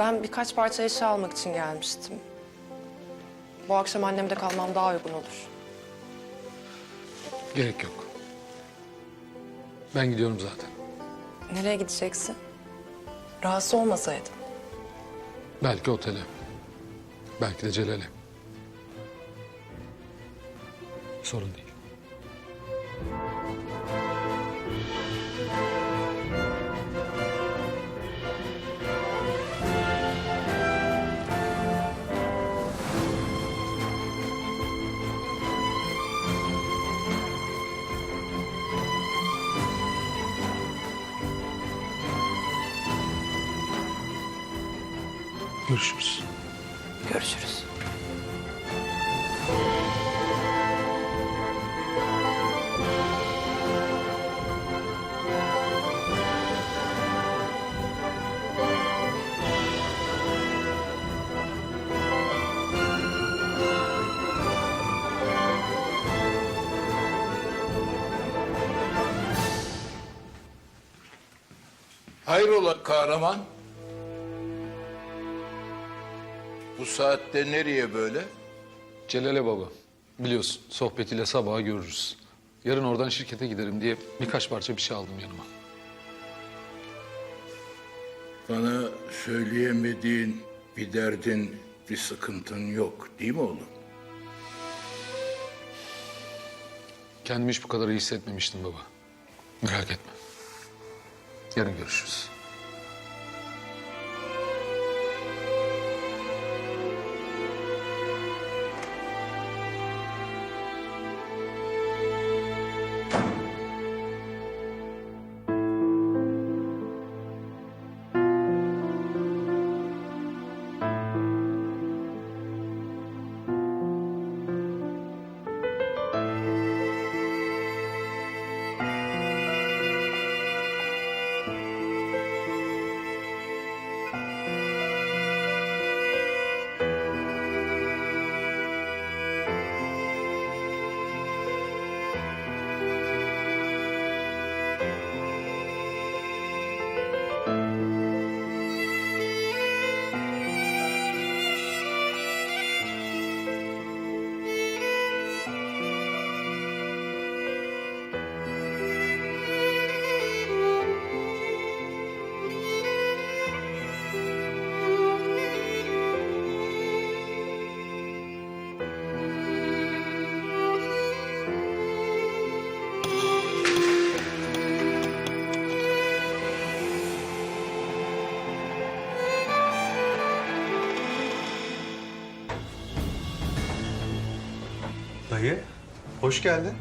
ben birkaç parça eşya almak için gelmiştim. Bu akşam annemde kalmam daha uygun olur. Gerek yok. Ben gidiyorum zaten. Nereye gideceksin? Rahatsız olmasaydın. Belki otele. Belki de Celal'e. Sorun değil. Görüşürüz. Görüşürüz. Hayrola kahraman? Bu saatte nereye böyle? Celal'e baba. Biliyorsun sohbetiyle sabaha görürüz. Yarın oradan şirkete giderim diye birkaç parça bir şey aldım yanıma. Bana söyleyemediğin bir derdin, bir sıkıntın yok değil mi oğlum? Kendimi hiç bu kadar iyi hissetmemiştim baba. Merak etme. Yarın görüşürüz. Hoş geldin.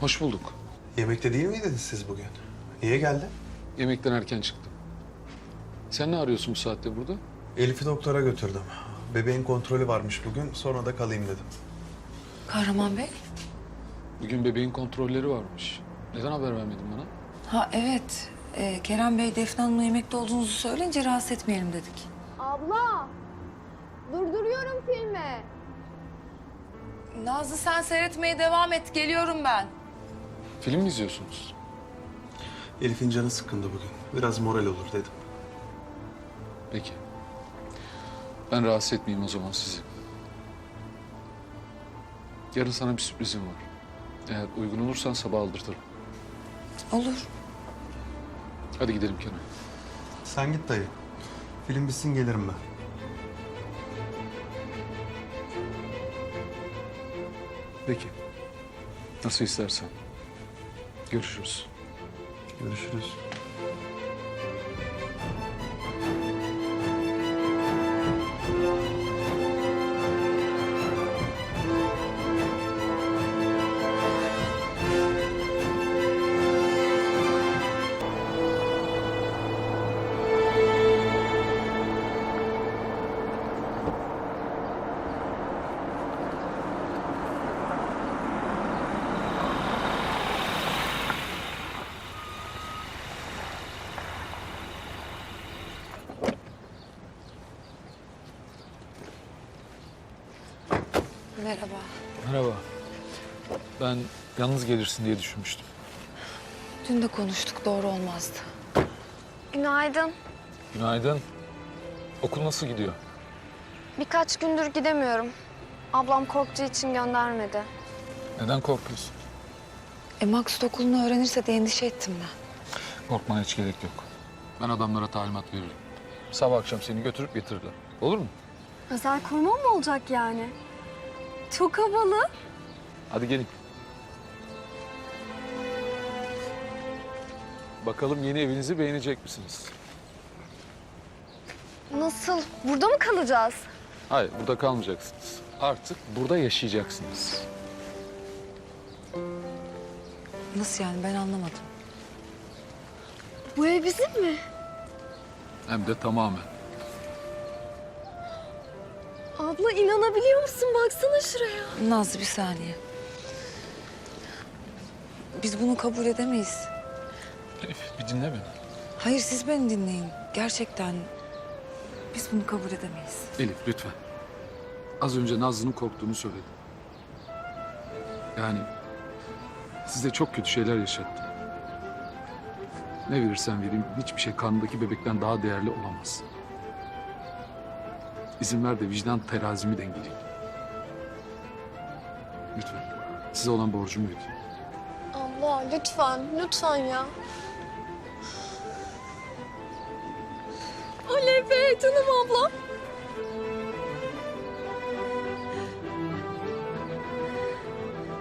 Hoş bulduk. Yemekte değil miydiniz siz bugün? Niye geldin? Yemekten erken çıktım. Sen ne arıyorsun bu saatte burada? Elif'i doktora götürdüm. Bebeğin kontrolü varmış bugün, sonra da kalayım dedim. Kahraman Bey? Bugün bebeğin kontrolleri varmış. Neden haber vermedin bana? Ha evet. Ee, Kerem Bey Defne Hanım'la yemekte olduğunuzu söyleyince rahatsız etmeyelim dedik. Abla! Durduruyorum filmi. Nazlı sen seyretmeye devam et. Geliyorum ben. Film mi izliyorsunuz? Elif'in canı sıkkındı bugün. Biraz moral olur dedim. Peki. Ben rahatsız etmeyeyim o zaman sizi. Yarın sana bir sürprizim var. Eğer uygun olursan sabah aldırtırım. Olur. Hadi gidelim Kenan. Sen git dayı. Film bitsin gelirim ben. Peki. Nasıl istersen. Görüşürüz. Görüşürüz. Merhaba. Yalnız gelirsin diye düşünmüştüm. Dün de konuştuk. Doğru olmazdı. Günaydın. Günaydın. Okul nasıl gidiyor? Birkaç gündür gidemiyorum. Ablam korktuğu için göndermedi. Neden korkuyorsun? E Maksut okulunu öğrenirse diye endişe ettim ben. Korkmana hiç gerek yok. Ben adamlara talimat veririm. Sabah akşam seni götürüp getirirler. Olur mu? Özel koruma mı olacak yani? Çok havalı. Hadi gelin. Bakalım yeni evinizi beğenecek misiniz? Nasıl? Burada mı kalacağız? Hayır, burada kalmayacaksınız. Artık burada yaşayacaksınız. Nasıl yani ben anlamadım. Bu ev bizim mi? Hem de tamamen. Abla inanabiliyor musun? Baksana şuraya. Nazlı bir saniye. Biz bunu kabul edemeyiz. Elif bir dinle beni. Hayır siz beni dinleyin. Gerçekten biz bunu kabul edemeyiz. Elif lütfen. Az önce Nazlı'nın korktuğunu söyledim. Yani size çok kötü şeyler yaşattı. Ne verirsen vereyim hiçbir şey karnındaki bebekten daha değerli olamaz. İzin ver de vicdan terazimi dengeleyeyim. Lütfen. Size olan borcumu ödeyeyim. Abla lütfen, lütfen ya. Oley be canım ablam.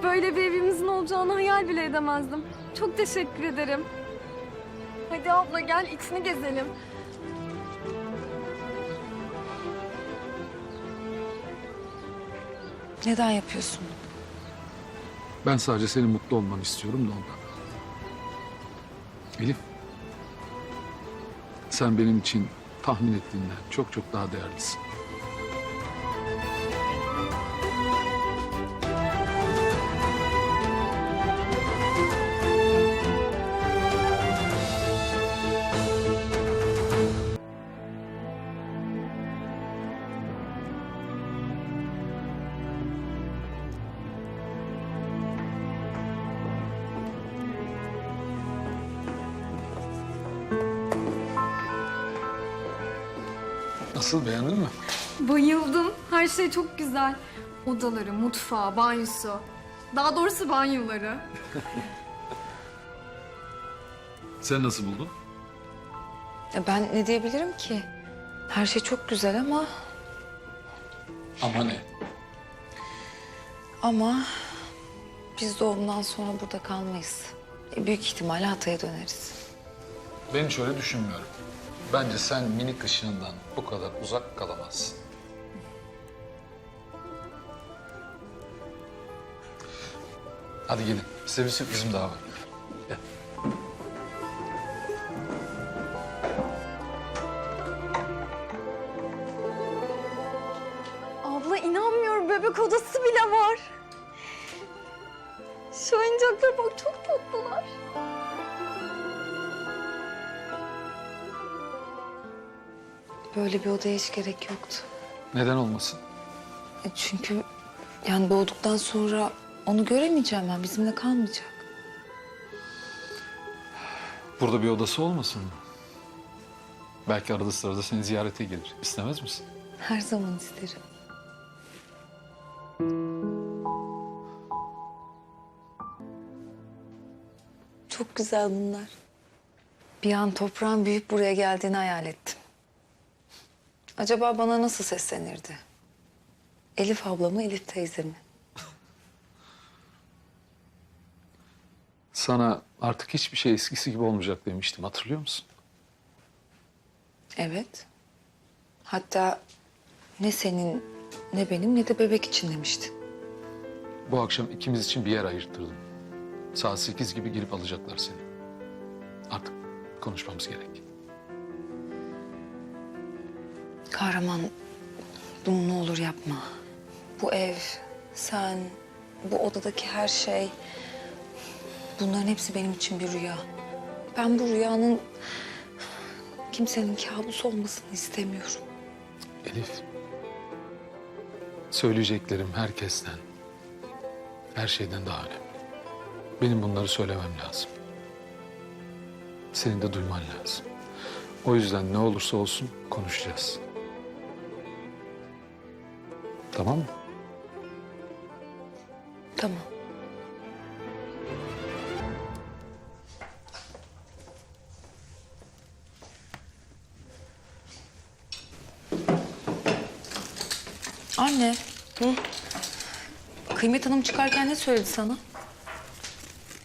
Böyle bir evimizin olacağını hayal bile edemezdim. Çok teşekkür ederim. Hadi abla gel içini gezelim. Neden yapıyorsun? Ben sadece senin mutlu olmanı istiyorum da ondan. Elif. Sen benim için tahmin ettiğinden çok çok daha değerlisin. Nasıl beğendin mi? Bayıldım. Her şey çok güzel. Odaları, mutfağı, banyosu. Daha doğrusu banyoları. Sen nasıl buldun? Ya ben ne diyebilirim ki? Her şey çok güzel ama Ama ne? ama biz doğumdan sonra burada kalmayız. E, büyük ihtimalle Hatay'a döneriz. Ben hiç öyle düşünmüyorum. Bence sen minik ışığından bu kadar uzak kalamazsın. Hadi gelin. Size bir sürprizim daha var. Gel. Böyle bir odaya hiç gerek yoktu. Neden olmasın? E, çünkü yani doğduktan sonra onu göremeyeceğim ben. Bizimle kalmayacak. Burada bir odası olmasın mı? Belki arada sırada seni ziyarete gelir. İstemez misin? Her zaman isterim. Çok güzel bunlar. Bir an toprağın büyüyüp buraya geldiğini hayal ettim. Acaba bana nasıl seslenirdi? Elif abla mı, Elif teyze mi? Sana artık hiçbir şey eskisi gibi olmayacak demiştim. Hatırlıyor musun? Evet. Hatta ne senin, ne benim, ne de bebek için demiştin. Bu akşam ikimiz için bir yer ayırttırdım. Saat sekiz gibi gelip alacaklar seni. Artık konuşmamız gerek. Kahraman, bunu ne olur yapma. Bu ev, sen, bu odadaki her şey... Bunların hepsi benim için bir rüya. Ben bu rüyanın kimsenin kabusu olmasını istemiyorum. Elif. Söyleyeceklerim herkesten, her şeyden daha önemli. Benim bunları söylemem lazım. Senin de duyman lazım. O yüzden ne olursa olsun konuşacağız. Tamam mı? Tamam. Anne. Kıymet Hanım çıkarken ne söyledi sana?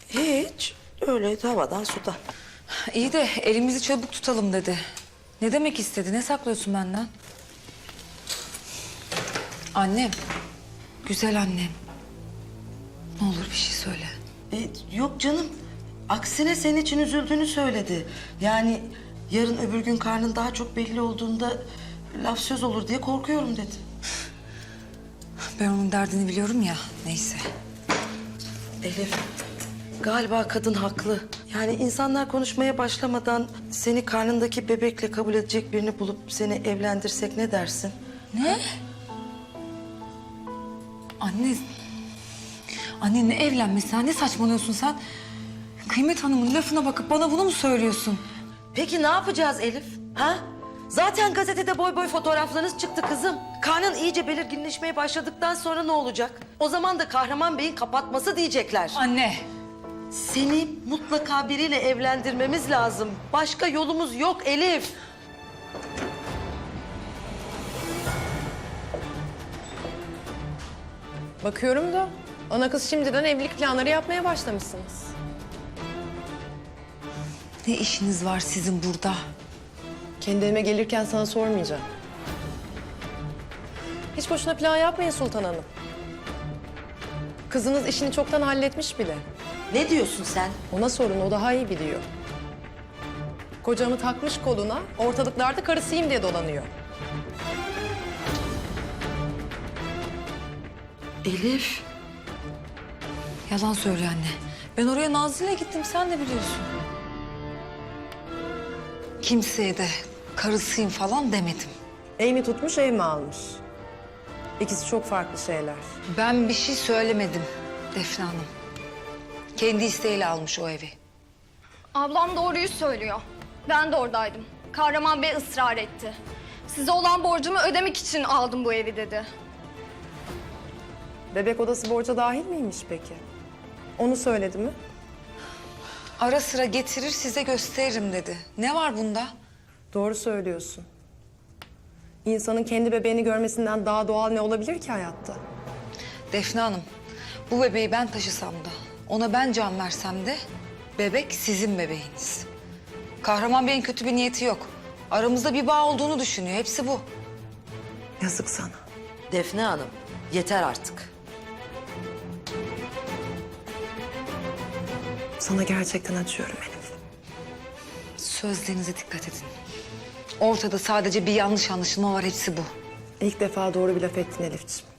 Hiç. Öyleydi havadan sudan. İyi de elimizi çabuk tutalım dedi. Ne demek istedi? Ne saklıyorsun benden? Annem. Güzel annem. Ne olur bir şey söyle. E, yok canım. Aksine senin için üzüldüğünü söyledi. Yani yarın öbür gün karnın daha çok belli olduğunda laf söz olur diye korkuyorum dedi. Ben onun derdini biliyorum ya. Neyse. Elif, galiba kadın haklı. Yani insanlar konuşmaya başlamadan seni karnındaki bebekle kabul edecek birini bulup seni evlendirsek ne dersin? Ne? Anne. Anne ne evlenmesi? ha? Ne saçmalıyorsun sen? Kıymet Hanım'ın lafına bakıp bana bunu mu söylüyorsun? Peki ne yapacağız Elif? Ha? Zaten gazetede boy boy fotoğraflarınız çıktı kızım. Karnın iyice belirginleşmeye başladıktan sonra ne olacak? O zaman da Kahraman Bey'in kapatması diyecekler. Anne. Seni mutlaka biriyle evlendirmemiz lazım. Başka yolumuz yok Elif. Bakıyorum da ana kız şimdiden evlilik planları yapmaya başlamışsınız. Ne işiniz var sizin burada? Kendi evime gelirken sana sormayacağım. Hiç boşuna plan yapmayın Sultan Hanım. Kızınız işini çoktan halletmiş bile. Ne diyorsun sen? Ona sorun, o daha iyi biliyor. Kocamı takmış koluna, ortalıklarda karısıyım diye dolanıyor. Elif. Yalan söylüyor anne. Ben oraya Nazlı'yla gittim sen de biliyorsun. Kimseye de karısıyım falan demedim. Ev mi tutmuş, ev mi almış? İkisi çok farklı şeyler. Ben bir şey söylemedim Defne Hanım. Kendi isteğiyle almış o evi. Ablam doğruyu söylüyor. Ben de oradaydım. Kahraman Bey ısrar etti. Size olan borcumu ödemek için aldım bu evi dedi. Bebek odası borca dahil miymiş peki? Onu söyledi mi? Ara sıra getirir size gösteririm dedi. Ne var bunda? Doğru söylüyorsun. İnsanın kendi bebeğini görmesinden daha doğal ne olabilir ki hayatta? Defne Hanım, bu bebeği ben taşısam da, ona ben can versem de bebek sizin bebeğiniz. Kahraman Bey'in kötü bir niyeti yok. Aramızda bir bağ olduğunu düşünüyor. Hepsi bu. Yazık sana. Defne Hanım, yeter artık. Sana gerçekten acıyorum Elif. Sözlerinize dikkat edin. Ortada sadece bir yanlış anlaşılma var. Hepsi bu. İlk defa doğru bir laf ettin Elifciğim.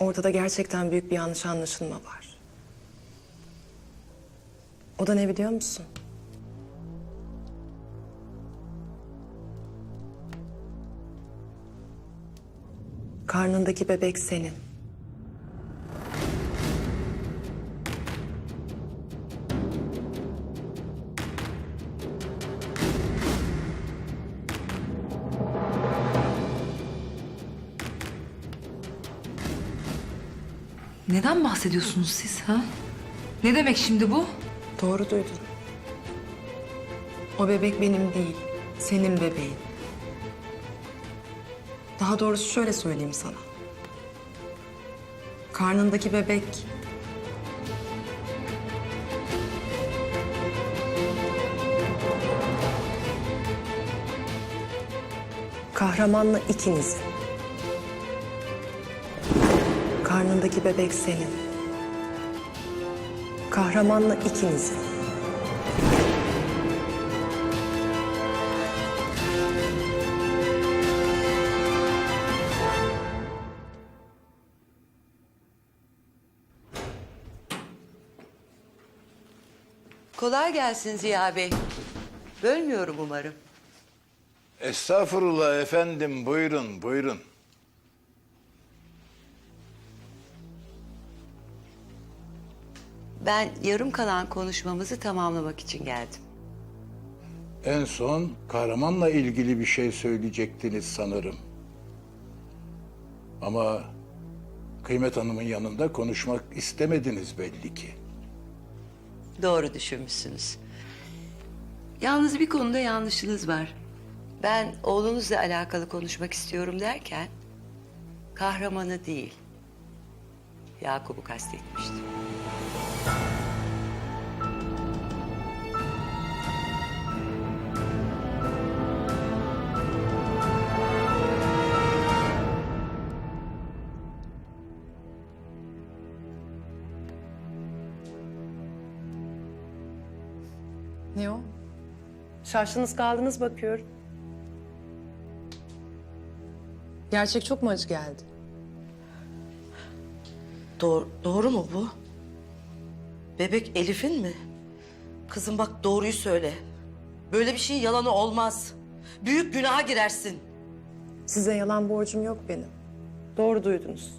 Ortada gerçekten büyük bir yanlış anlaşılma var. O da ne biliyor musun? Karnındaki bebek senin. Neden bahsediyorsunuz siz ha? Ne demek şimdi bu? Doğru duydun. O bebek benim değil, senin bebeğin. Daha doğrusu şöyle söyleyeyim sana. Karnındaki bebek... Kahramanla ikinizin. Karnındaki bebek senin. Kahramanla ikinizin. Kolay gelsin Ziya Bey. Bölmüyorum umarım. Estağfurullah efendim buyurun buyurun. Ben yarım kalan konuşmamızı tamamlamak için geldim. En son kahramanla ilgili bir şey söyleyecektiniz sanırım. Ama Kıymet Hanım'ın yanında konuşmak istemediniz belli ki. Doğru düşünmüşsünüz. Yalnız bir konuda yanlışınız var. Ben oğlunuzla alakalı konuşmak istiyorum derken... ...kahramanı değil, Yakup'u kastetmiştim. Ne o? Şaştınız kaldınız bakıyorum. Gerçek çok mu acı geldi? Doğru, doğru mu bu? Bebek Elif'in mi? Kızım bak doğruyu söyle. Böyle bir şey yalanı olmaz. Büyük günaha girersin. Size yalan borcum yok benim. Doğru duydunuz.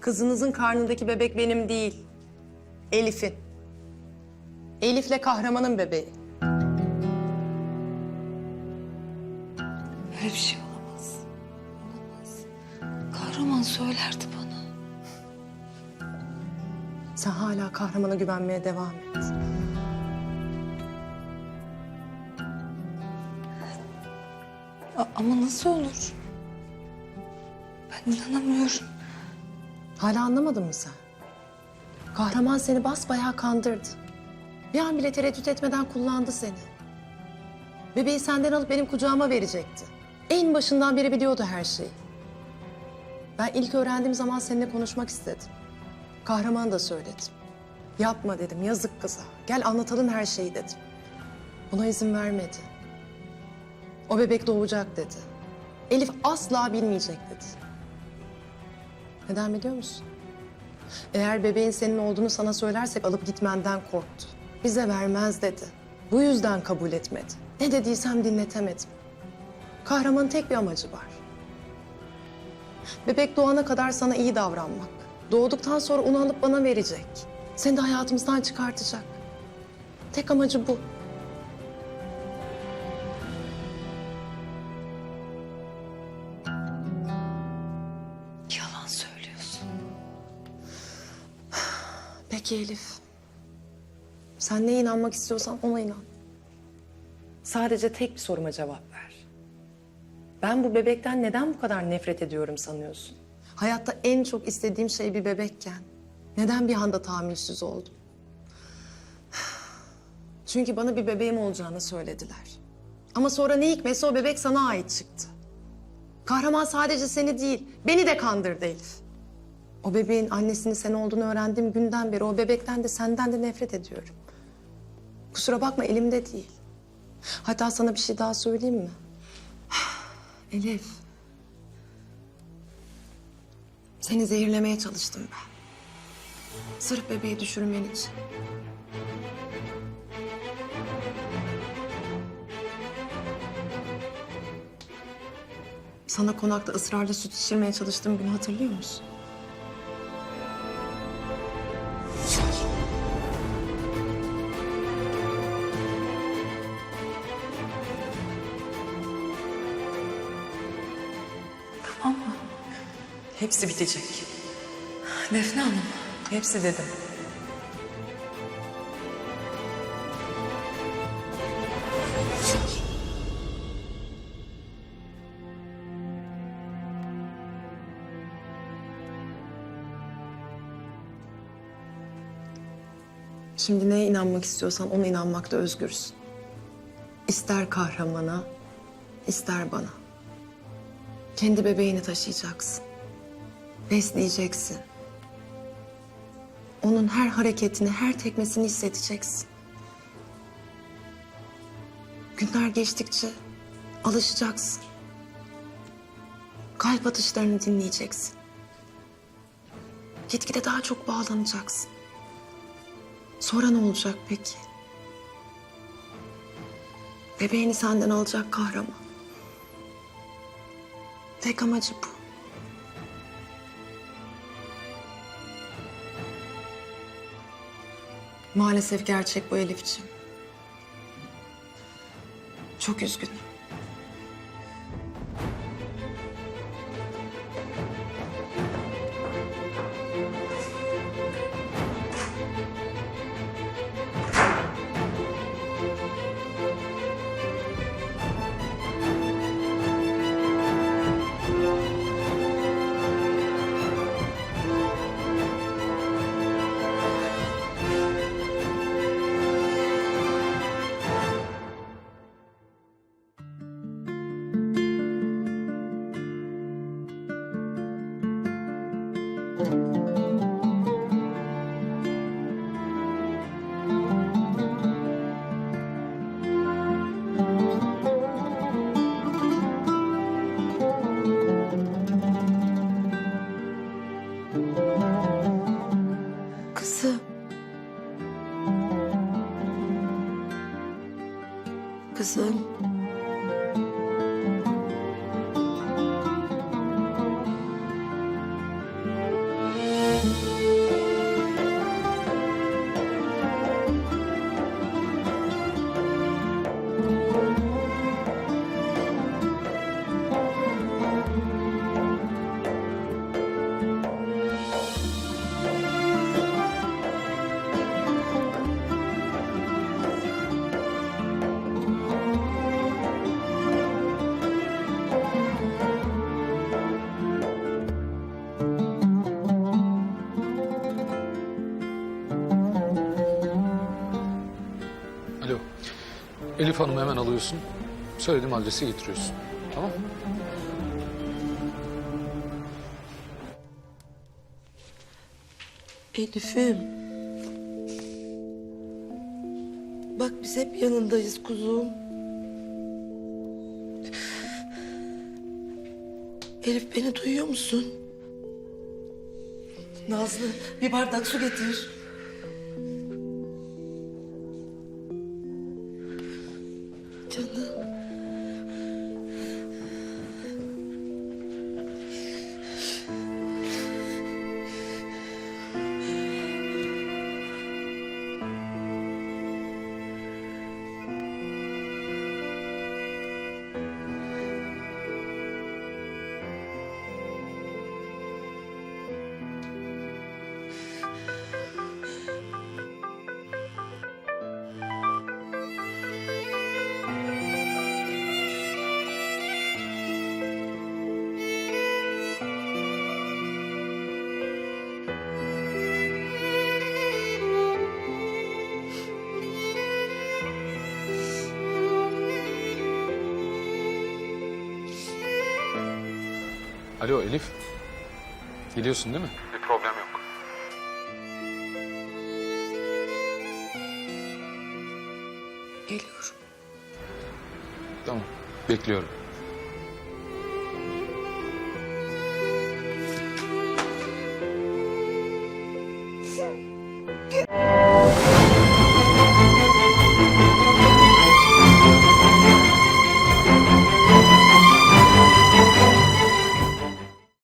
Kızınızın karnındaki bebek benim değil. Elif'in. Elif'le kahramanın bebeği. Kahramana güvenmeye devam et. A- ama nasıl olur? Ben inanamıyorum. Hala anlamadın mı sen? Kahraman seni basbayağı kandırdı. Bir an bile tereddüt etmeden kullandı seni. Bebeği senden alıp benim kucağıma verecekti. En başından beri biliyordu her şeyi. Ben ilk öğrendiğim zaman seninle konuşmak istedim. Kahraman da söyledim. Yapma dedim, yazık kıza. Gel anlatalım her şeyi dedim. Buna izin vermedi. O bebek doğacak dedi. Elif asla bilmeyecek dedi. Neden biliyor musun? Eğer bebeğin senin olduğunu sana söylersek alıp gitmenden korktu. Bize vermez dedi. Bu yüzden kabul etmedi. Ne dediysem dinletemedim. Kahramanın tek bir amacı var. Bebek doğana kadar sana iyi davranmak. Doğduktan sonra onu alıp bana verecek. Seni de hayatımızdan çıkartacak. Tek amacı bu. Yalan söylüyorsun. Peki Elif. Sen neye inanmak istiyorsan ona inan. Sadece tek bir soruma cevap ver. Ben bu bebekten neden bu kadar nefret ediyorum sanıyorsun? Hayatta en çok istediğim şey bir bebekken neden bir anda tahammülsüz oldum? Çünkü bana bir bebeğim olacağını söylediler. Ama sonra ne hikmetse o bebek sana ait çıktı. Kahraman sadece seni değil, beni de kandırdı Elif. O bebeğin annesinin sen olduğunu öğrendiğim günden beri o bebekten de senden de nefret ediyorum. Kusura bakma elimde değil. Hatta sana bir şey daha söyleyeyim mi? Elif. Seni zehirlemeye çalıştım ben. Sırf bebeği düşürmen için. Sana konakta ısrarla süt içirmeye çalıştığım günü hatırlıyor musun? Tamam mı? Hepsi bitecek. Defne Hanım. Hepsi dedim. Şimdi neye inanmak istiyorsan ona inanmakta özgürsün. İster kahramana, ister bana. Kendi bebeğini taşıyacaksın. Besleyeceksin. Onun her hareketini, her tekmesini hissedeceksin. Günler geçtikçe alışacaksın. Kalp atışlarını dinleyeceksin. Gitgide daha çok bağlanacaksın. Sonra ne olacak peki? Bebeğini senden alacak kahraman. Tek amacı bu. Maalesef gerçek bu Elifciğim. Çok üzgünüm. Elif Hanım hemen alıyorsun. Söylediğim adresi getiriyorsun. Tamam? Elif'im. Bak biz hep yanındayız kuzum. Elif beni duyuyor musun? Nazlı bir bardak su getir. Alo Elif. Geliyorsun değil mi? Bir problem yok. Geliyorum. Tamam. Bekliyorum.